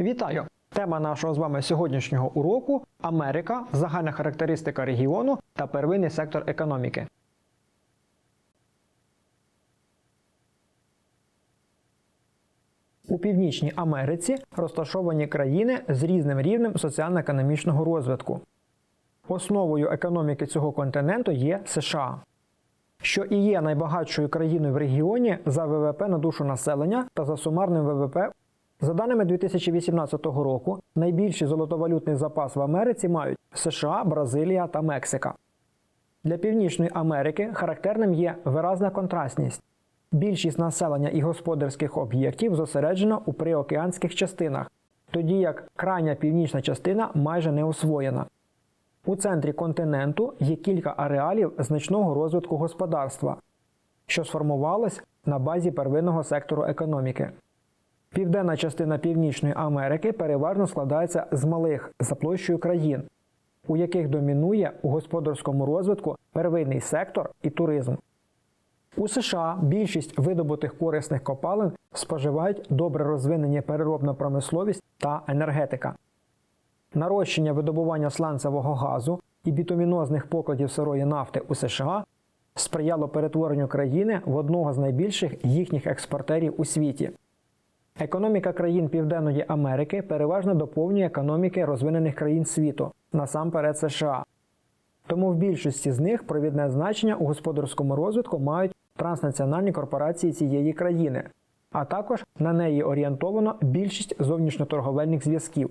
Вітаю! Тема нашого з вами сьогоднішнього уроку Америка, загальна характеристика регіону та первинний сектор економіки. У Північній Америці розташовані країни з різним рівнем соціально-економічного розвитку. Основою економіки цього континенту є США, що і є найбагатшою країною в регіоні за ВВП на душу населення та за сумарним ВВП за даними 2018 року, найбільший золотовалютний запас в Америці мають США, Бразилія та Мексика. Для Північної Америки характерним є виразна контрастність. Більшість населення і господарських об'єктів зосереджено у приокеанських частинах, тоді як крайня північна частина майже не освоєна. У центрі континенту є кілька ареалів значного розвитку господарства, що сформувалось на базі первинного сектору економіки. Південна частина Північної Америки переважно складається з малих за площею країн, у яких домінує у господарському розвитку первинний сектор і туризм. У США більшість видобутих корисних копалин споживають добре розвинені переробна промисловість та енергетика. Нарощення видобування сланцевого газу і бітумінозних покладів сирої нафти у США сприяло перетворенню країни в одного з найбільших їхніх експортерів у світі. Економіка країн Південної Америки переважно доповнює економіки розвинених країн світу, насамперед США. Тому в більшості з них провідне значення у господарському розвитку мають транснаціональні корпорації цієї країни, а також на неї орієнтовано більшість зовнішньоторговельних зв'язків.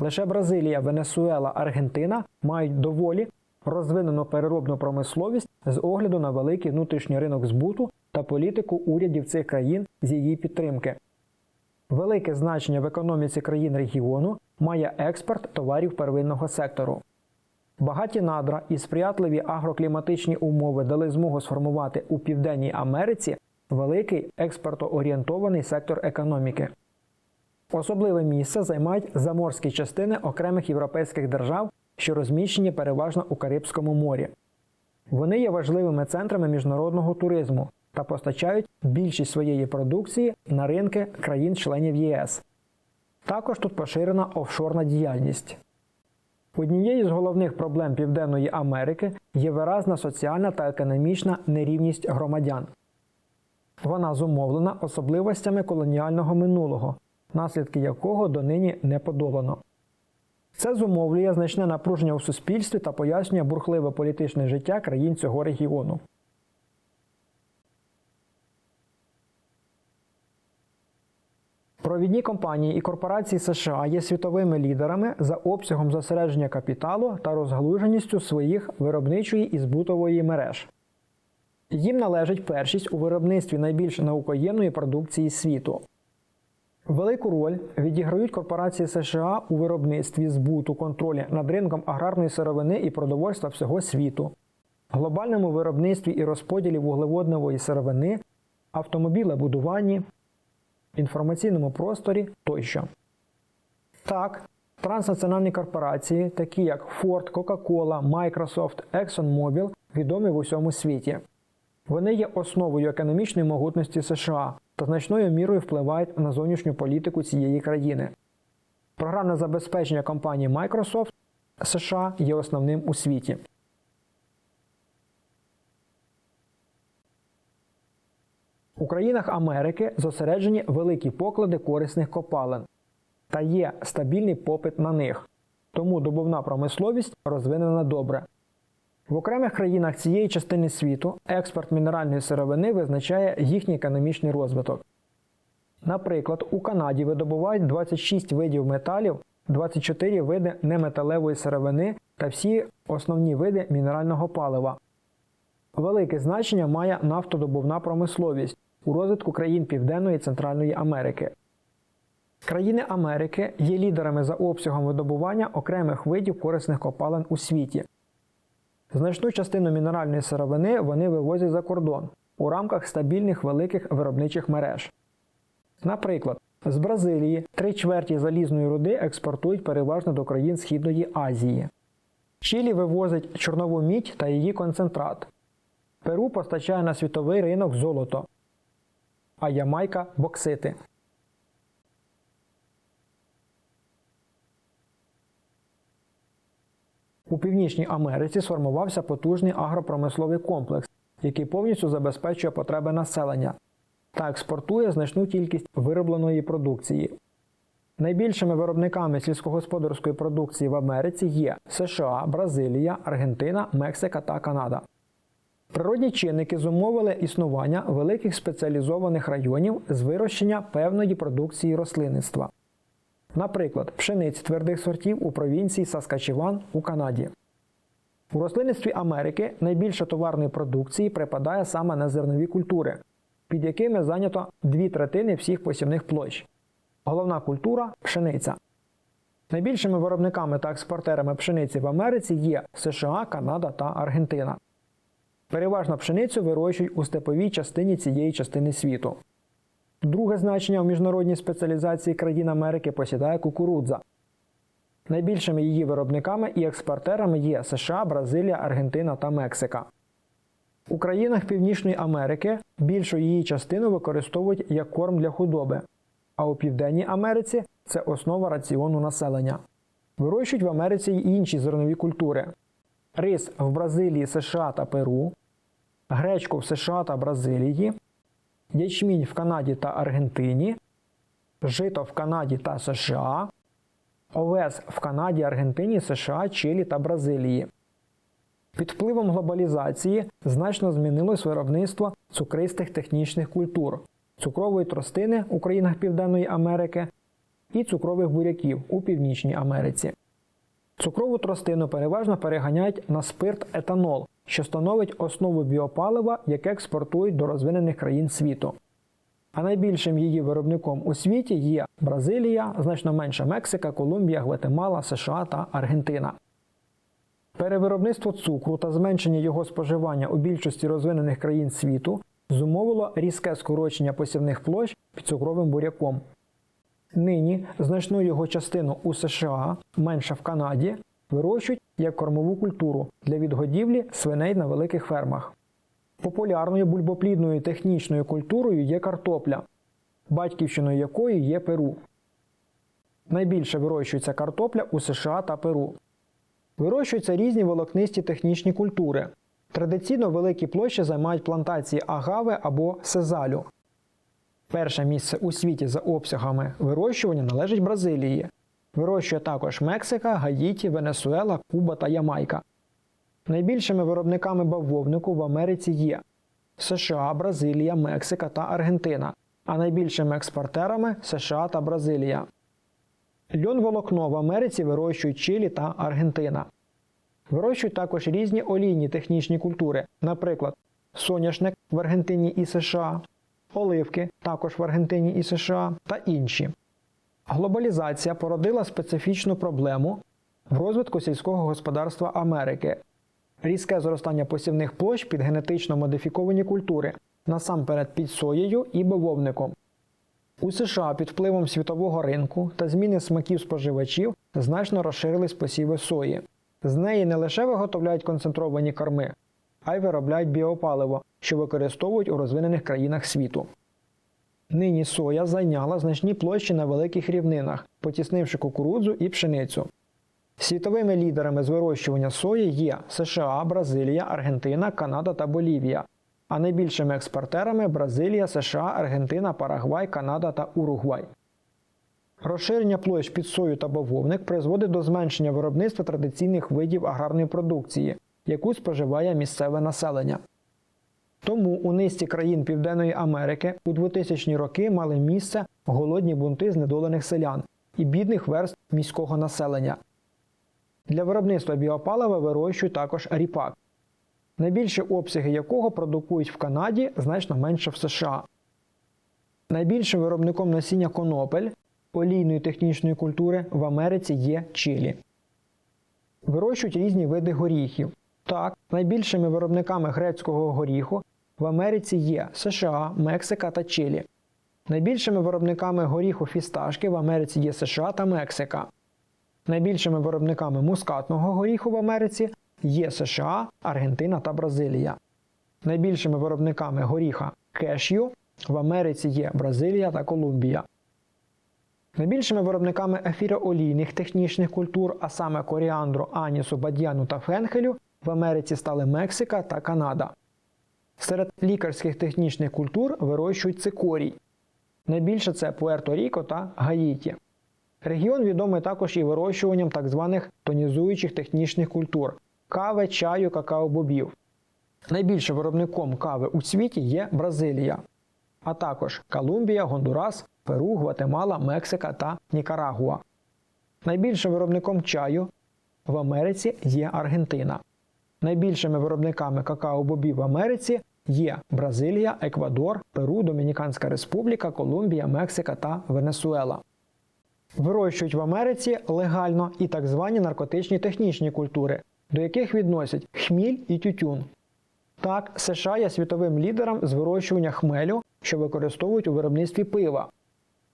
Лише Бразилія, Венесуела, Аргентина мають доволі розвинену переробну промисловість з огляду на великий внутрішній ринок збуту та політику урядів цих країн з її підтримки. Велике значення в економіці країн регіону має експорт товарів первинного сектору. Багаті надра і сприятливі агрокліматичні умови дали змогу сформувати у Південній Америці великий експортоорієнтований сектор економіки. Особливе місце займають заморські частини окремих європейських держав, що розміщені переважно у Карибському морі. Вони є важливими центрами міжнародного туризму та постачають більшість своєї продукції на ринки країн-членів ЄС. Також тут поширена офшорна діяльність. Однією з головних проблем Південної Америки є виразна соціальна та економічна нерівність громадян. Вона зумовлена особливостями колоніального минулого, наслідки якого донині не подолано. Це зумовлює значне напруження у суспільстві та пояснює бурхливе політичне життя країн цього регіону. Провідні компанії і корпорації США є світовими лідерами за обсягом зосередження капіталу та розгалуженістю своїх виробничої і збутової мереж. Їм належить першість у виробництві найбільш наукоємної продукції світу. Велику роль відіграють корпорації США у виробництві збуту контролі над ринком аграрної сировини і продовольства всього світу, глобальному виробництві і розподілі вуглеводневої сировини, автомобілебудуванні, інформаційному просторі тощо. Так, транснаціональні корпорації, такі як Ford, Coca-Cola, Microsoft, ExxonMobil, відомі в усьому світі. Вони є основою економічної могутності США та значною мірою впливають на зовнішню політику цієї країни. Програмне забезпечення компанії Microsoft США є основним у світі. У країнах Америки зосереджені великі поклади корисних копалин та є стабільний попит на них, тому добувна промисловість розвинена добре. В окремих країнах цієї частини світу експорт мінеральної сировини визначає їхній економічний розвиток. Наприклад, у Канаді видобувають 26 видів металів, 24 види неметалевої сировини та всі основні види мінерального палива. Велике значення має нафтодобувна промисловість у розвитку країн Південної і Центральної Америки. Країни Америки є лідерами за обсягом видобування окремих видів корисних копалин у світі. Значну частину мінеральної сировини вони вивозять за кордон у рамках стабільних великих виробничих мереж. Наприклад, з Бразилії три чверті залізної руди експортують переважно до країн Східної Азії. Чилі вивозить чорнову мідь та її концентрат. Перу постачає на світовий ринок золото, а Ямайка боксити. У Північній Америці сформувався потужний агропромисловий комплекс, який повністю забезпечує потреби населення та експортує значну кількість виробленої продукції. Найбільшими виробниками сільськогосподарської продукції в Америці є США, Бразилія, Аргентина, Мексика та Канада. Природні чинники зумовили існування великих спеціалізованих районів з вирощення певної продукції рослинництва. Наприклад, пшениці твердих сортів у провінції Саскачеван у Канаді. У рослинництві Америки найбільше товарної продукції припадає саме на зернові культури, під якими зайнято дві третини всіх посівних площ. Головна культура пшениця. Найбільшими виробниками та експортерами пшениці в Америці є США, Канада та Аргентина. Переважно пшеницю вирощують у степовій частині цієї частини світу. Друге значення у міжнародній спеціалізації країн Америки посідає кукурудза. Найбільшими її виробниками і експортерами є США, Бразилія, Аргентина та Мексика. У країнах Північної Америки більшу її частину використовують як корм для худоби, а у Південній Америці це основа раціону населення. Вирощують в Америці й інші зернові культури: рис в Бразилії, США та Перу, гречку в США та Бразилії, ячмінь в Канаді та Аргентині, жито в Канаді та США, овес в Канаді, Аргентині, США, Чилі та Бразилії. Під впливом глобалізації значно змінилось виробництво цукристих технічних культур, цукрової тростини у країнах Південної Америки і цукрових буряків у Північній Америці. Цукрову тростину переважно переганяють на спирт етанол, що становить основу біопалива, яке експортують до розвинених країн світу. А найбільшим її виробником у світі є Бразилія, значно менше Мексика, Колумбія, Гватемала, США та Аргентина. Перевиробництво цукру та зменшення його споживання у більшості розвинених країн світу зумовило різке скорочення посівних площ під цукровим буряком. Нині значну його частину у США, менше в Канаді, вирощують як кормову культуру для відгодівлі свиней на великих фермах. Популярною бульбоплідною технічною культурою є картопля, батьківщиною якої є Перу. Найбільше вирощується картопля у США та Перу. Вирощуються різні волокнисті технічні культури. Традиційно великі площі займають плантації агави або сезалю. Перше місце у світі за обсягами вирощування належить Бразилії. Вирощує також Мексика, Гаїті, Венесуела, Куба та Ямайка. Найбільшими виробниками бавовнику в Америці є США, Бразилія, Мексика та Аргентина, а найбільшими експортерами США та Бразилія. Льон волокно в Америці вирощують Чилі та Аргентина. Вирощують також різні олійні технічні культури, наприклад, соняшник в Аргентині і США, оливки також в Аргентині і США та інші. Глобалізація породила специфічну проблему в розвитку сільського господарства Америки, різке зростання посівних площ під генетично модифіковані культури, насамперед під соєю і бавовником. У США під впливом світового ринку та зміни смаків споживачів значно розширились посіви сої. З неї не лише виготовляють концентровані корми, а й виробляють біопаливо, що використовують у розвинених країнах світу. Нині соя зайняла значні площі на великих рівнинах, потіснивши кукурудзу і пшеницю. Світовими лідерами з вирощування сої є США, Бразилія, Аргентина, Канада та Болівія, а найбільшими експортерами Бразилія, США, Аргентина, Парагвай, Канада та Уругвай. Розширення площ під сою та бавовник призводить до зменшення виробництва традиційних видів аграрної продукції, яку споживає місцеве населення. Тому у низці країн Південної Америки у 2000-ні роки мали місце голодні бунти знедолених селян і бідних верств міського населення. Для виробництва біопалива вирощують також ріпак, найбільші обсяги якого продукують в Канаді значно менше в США. Найбільшим виробником насіння конопель олійної технічної культури в Америці є Чилі. Вирощують різні види горіхів. Так, найбільшими виробниками грецького горіху в Америці є США, Мексика та Чилі. Найбільшими виробниками горіху фісташки в Америці є США та Мексика. Найбільшими виробниками мускатного горіху в Америці є США, Аргентина та Бразилія. Найбільшими виробниками горіха кешю в Америці є Бразилія та Колумбія. Найбільшими виробниками ефіроолійних технічних культур, а саме коріандру, анісу, бадьяну та фенхелю, в Америці стали Мексика та Канада. Серед лікарських технічних культур вирощують цикорій. Найбільше це Пуерто-Ріко та Гаїті. Регіон відомий також і вирощуванням так званих тонізуючих технічних культур кави, чаю, какао-бобів. Найбільшим виробником кави у світі є Бразилія, а також Колумбія, Гондурас, Перу, Гватемала, Мексика та Нікарагуа. Найбільшим виробником чаю в Америці є Аргентина. Найбільшими виробниками какао-бобів в Америці є Бразилія, Еквадор, Перу, Домініканська Республіка, Колумбія, Мексика та Венесуела. Вирощують в Америці легально і так звані наркотичні технічні культури, до яких відносять хміль і тютюн. Так, США є світовим лідером з вирощування хмелю, що використовують у виробництві пива.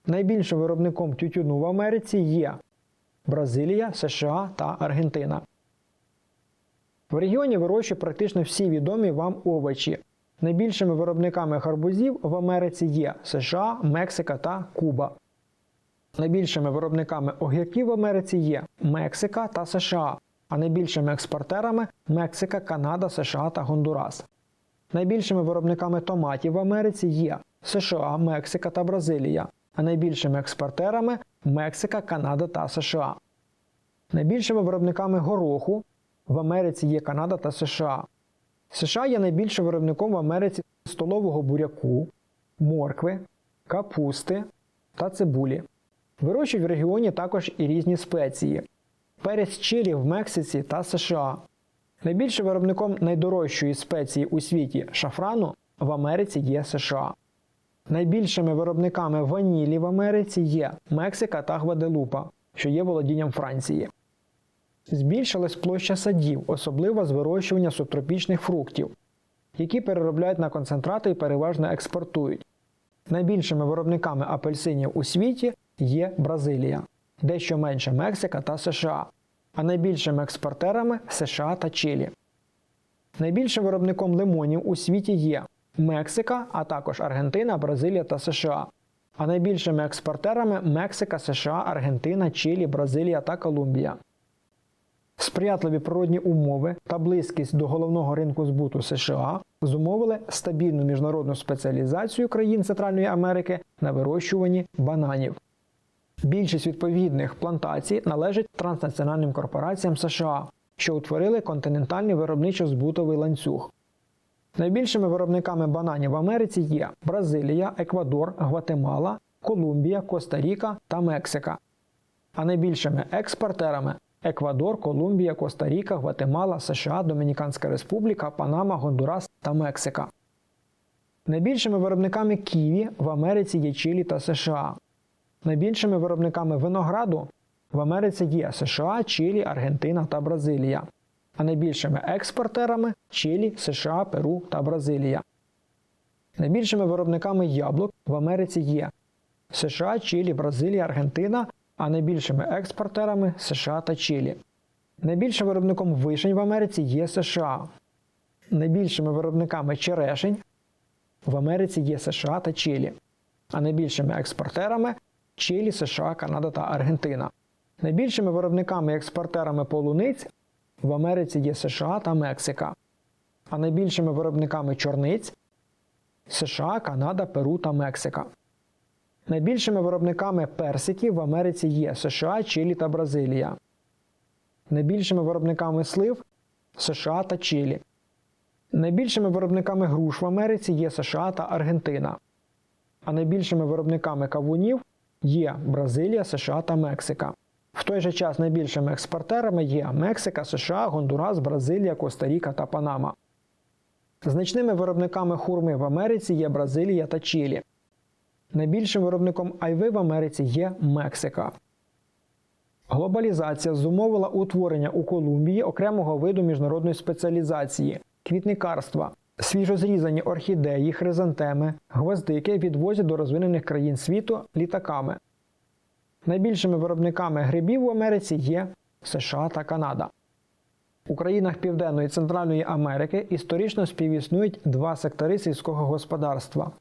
Найбільшим виробником тютюну в Америці є Бразилія, США та Аргентина. В регіоні вирощують практично всі відомі вам овочі. Найбільшими виробниками гарбузів в Америці є США, Мексика та Куба. Найбільшими виробниками огірків в Америці є Мексика та США, а найбільшими експортерами Мексика, Канада, США та Гондурас. Найбільшими виробниками томатів в Америці є США, Мексика та Бразилія, а найбільшими експортерами Мексика, Канада та США. Найбільшими виробниками гороху в Америці є Канада та США. США є найбільшим виробником в Америці столового буряку, моркви, капусти та цибулі. Вирощують в регіоні також і різні спеції. Перець чилі в Мексиці та США. Найбільшим виробником найдорожчої спеції у світі шафрану в Америці є США. Найбільшими виробниками ванілі в Америці є Мексика та Гваделупа, що є володінням Франції. Збільшилась площа садів, особливо з вирощування субтропічних фруктів, які переробляють на концентрати і переважно експортують. Найбільшими виробниками апельсинів у світі є Бразилія, дещо менше Мексика та США, а найбільшими експортерами США та Чилі. Найбільшим виробником лимонів у світі є Мексика, а також Аргентина, Бразилія та США. А найбільшими експортерами Мексика, США, Аргентина, Чилі, Бразилія та Колумбія. Сприятливі природні умови та близькість до головного ринку збуту США зумовили стабільну міжнародну спеціалізацію країн Центральної Америки на вирощуванні бананів. Більшість відповідних плантацій належить транснаціональним корпораціям США, що утворили континентальний виробничо-збутовий ланцюг. Найбільшими виробниками бананів в Америці є Бразилія, Еквадор, Гватемала, Колумбія, Коста-Ріка та Мексика. А найбільшими експортерами Еквадор, Колумбія, Коста-Ріка, Гватемала, США, Домініканська Республіка, Панама, Гондурас та Мексика. Найбільшими виробниками ківі в Америці є Чилі та США. Найбільшими виробниками винограду в Америці є США, Чилі, Аргентина та Бразилія. А найбільшими експортерами Чилі, США, Перу та Бразилія. Найбільшими виробниками яблук в Америці є США, Чилі, Бразилія, Аргентина, а найбільшими експортерами США та Чилі. Найбільшим виробником вишень в Америці є США. Найбільшими виробниками черешень в Америці є США та Чилі, а найбільшими експортерами Чилі, США, Канада та Аргентина. Найбільшими виробниками і експортерами полуниць в Америці є США та Мексика, а найбільшими виробниками чорниць США, Канада, Перу та Мексика. Найбільшими виробниками персиків в Америці є США, Чилі та Бразилія. Найбільшими виробниками слив США та Чилі. Найбільшими виробниками груш в Америці є США та Аргентина. А найбільшими виробниками кавунів є Бразилія, США та Мексика. В той же час найбільшими експортерами є Мексика, США, Гондурас, Бразилія, Коста-Ріка та Панама. Значними виробниками хурми в Америці є Бразилія та Чилі. Найбільшим виробником айви в Америці є Мексика. Глобалізація зумовила утворення у Колумбії окремого виду міжнародної спеціалізації квітникарства. Свіжозрізані орхідеї, хризантеми, гвоздики відвозять до розвинених країн світу літаками. Найбільшими виробниками грибів в Америці є США та Канада. У країнах Південної і Центральної Америки історично співіснують два сектори сільського господарства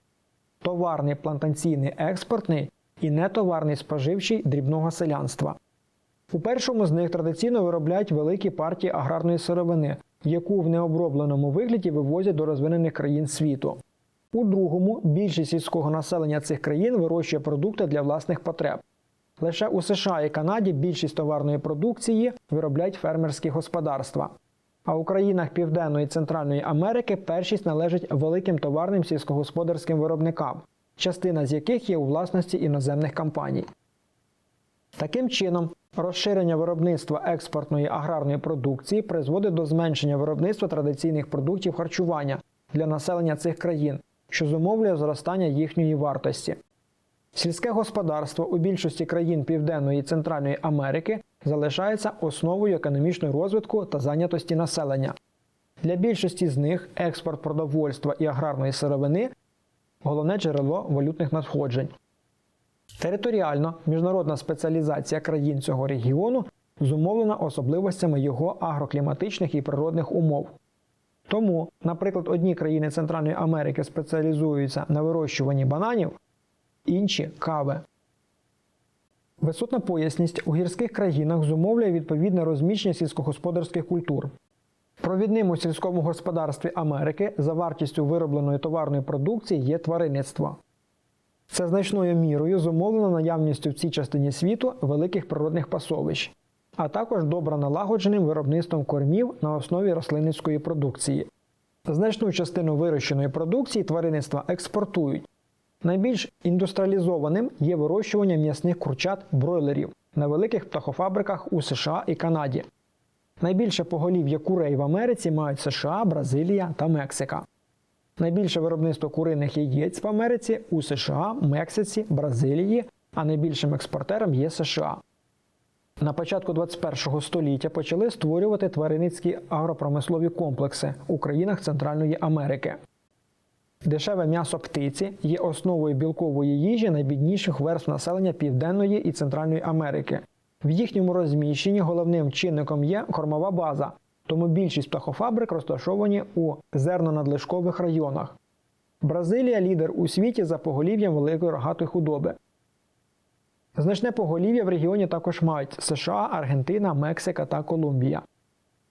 товарний плантаційний експортний і нетоварний споживчий дрібного селянства. У першому з них традиційно виробляють великі партії аграрної сировини, яку в необробленому вигляді вивозять до розвинених країн світу. У другому більшість сільського населення цих країн вирощує продукти для власних потреб. Лише у США і Канаді більшість товарної продукції виробляють фермерські господарства. А у країнах Південної і Центральної Америки першість належить великим товарним сільськогосподарським виробникам, частина з яких є у власності іноземних компаній. Таким чином, розширення виробництва експортної аграрної продукції призводить до зменшення виробництва традиційних продуктів харчування для населення цих країн, що зумовлює зростання їхньої вартості. Сільське господарство у більшості країн Південної і Центральної Америки залишається основою економічного розвитку та зайнятості населення. Для більшості з них експорт продовольства і аграрної сировини головне джерело валютних надходжень. Територіально міжнародна спеціалізація країн цього регіону зумовлена особливостями його агрокліматичних і природних умов. Тому, наприклад, одні країни Центральної Америки спеціалізуються на вирощуванні бананів, інші кави. Висотна поясність у гірських країнах зумовлює відповідне розміщення сільськогосподарських культур. Провідним у сільському господарстві Америки за вартістю виробленої товарної продукції є тваринництво. Це значною мірою зумовлено наявністю в цій частині світу великих природних пасовищ, а також добре налагодженим виробництвом кормів на основі рослинницької продукції. Значну частину вирощеної продукції тваринництва експортують. Найбільш індустріалізованим є вирощування м'ясних курчат бройлерів на великих птахофабриках у США і Канаді. Найбільше поголів'я курей в Америці мають США, Бразилія та Мексика. Найбільше виробництво куриних яєць в Америці у США, Мексиці, Бразилії, а найбільшим експортером є США. На початку 21 століття почали створювати тваринницькі агропромислові комплекси у країнах Центральної Америки. Дешеве м'ясо птиці є основою білкової їжі найбідніших верств населення Південної і Центральної Америки. В їхньому розміщенні головним чинником є кормова база, тому більшість птахофабрик розташовані у зернонадлишкових районах. Бразилія лідер у світі за поголів'ям великої рогатої худоби. Значне поголів'я в регіоні також мають США, Аргентина, Мексика та Колумбія.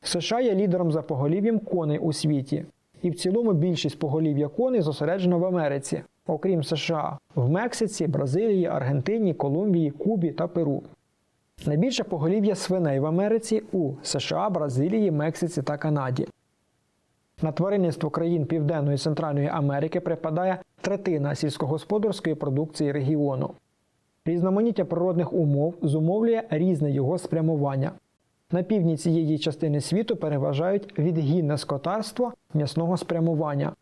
США є лідером за поголів'ям коней у світі, і в цілому більшість поголів'я коней зосереджена в Америці, окрім США, в Мексиці, Бразилії, Аргентині, Колумбії, Кубі та Перу. Найбільше поголів'я свиней в Америці у США, Бразилії, Мексиці та Канаді. На тваринництво країн Південної і Центральної Америки припадає третина сільськогосподарської продукції регіону. Різноманіття природних умов зумовлює різне його спрямування. На півдні цієї частини світу переважають відгінне скотарство м'ясного спрямування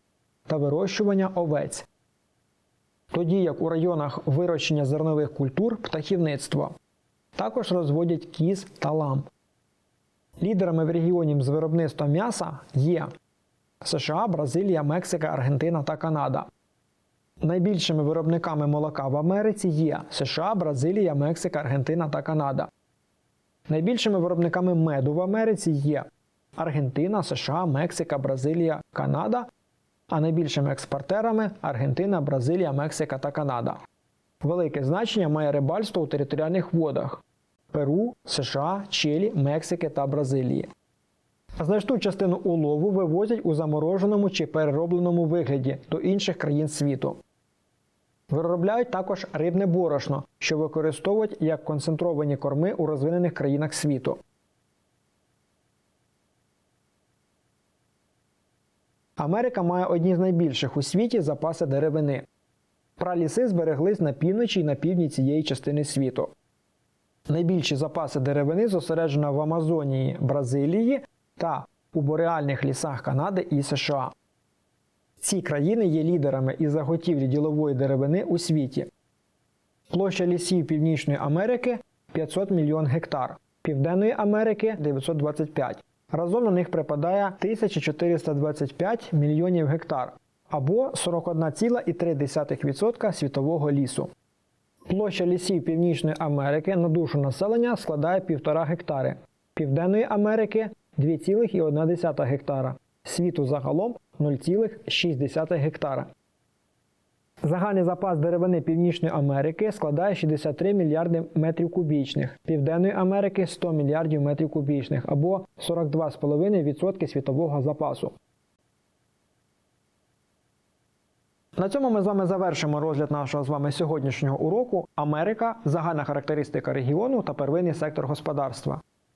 та вирощування овець, тоді як у районах вирощення зернових культур птахівництво. Також розводять кіз та лам. Лідерами в регіоні з виробництва м'яса є США, Бразилія, Мексика, Аргентина та Канада. Найбільшими виробниками молока в Америці є США, Бразилія, Мексика, Аргентина та Канада. Найбільшими виробниками меду в Америці є Аргентина, США, Мексика, Бразилія, Канада, а найбільшими експортерами Аргентина, Бразилія, Мексика та Канада. Велике значення має рибальство у територіальних водах Перу, США, Чилі, Мексики та Бразилії. Значну частину улову вивозять у замороженому чи переробленому вигляді до інших країн світу. Виробляють також рибне борошно, що використовують як концентровані корми у розвинених країнах світу. Америка має одні з найбільших у світі запаси деревини. Праліси збереглись на півночі і на півдні цієї частини світу. Найбільші запаси деревини зосереджено в Амазонії Бразилії та у бореальних лісах Канади і США. Ці країни є лідерами із заготівлі ділової деревини у світі. Площа лісів Північної Америки 500 мільйон гектар, Південної Америки 925. Разом на них припадає 1425 мільйонів гектар або 41,3% світового лісу. Площа лісів Північної Америки на душу населення складає 1,5 гектари, Південної Америки 2,1 гектара, світу загалом 0,6 гектара. Загальний запас деревини Північної Америки складає 63 мільярди метрів кубічних, Південної Америки 100 мільярдів метрів кубічних або 42,5% світового запасу. На цьому ми з вами завершимо розгляд нашого з вами сьогоднішнього уроку Америка, загальна характеристика регіону та первинний сектор господарства.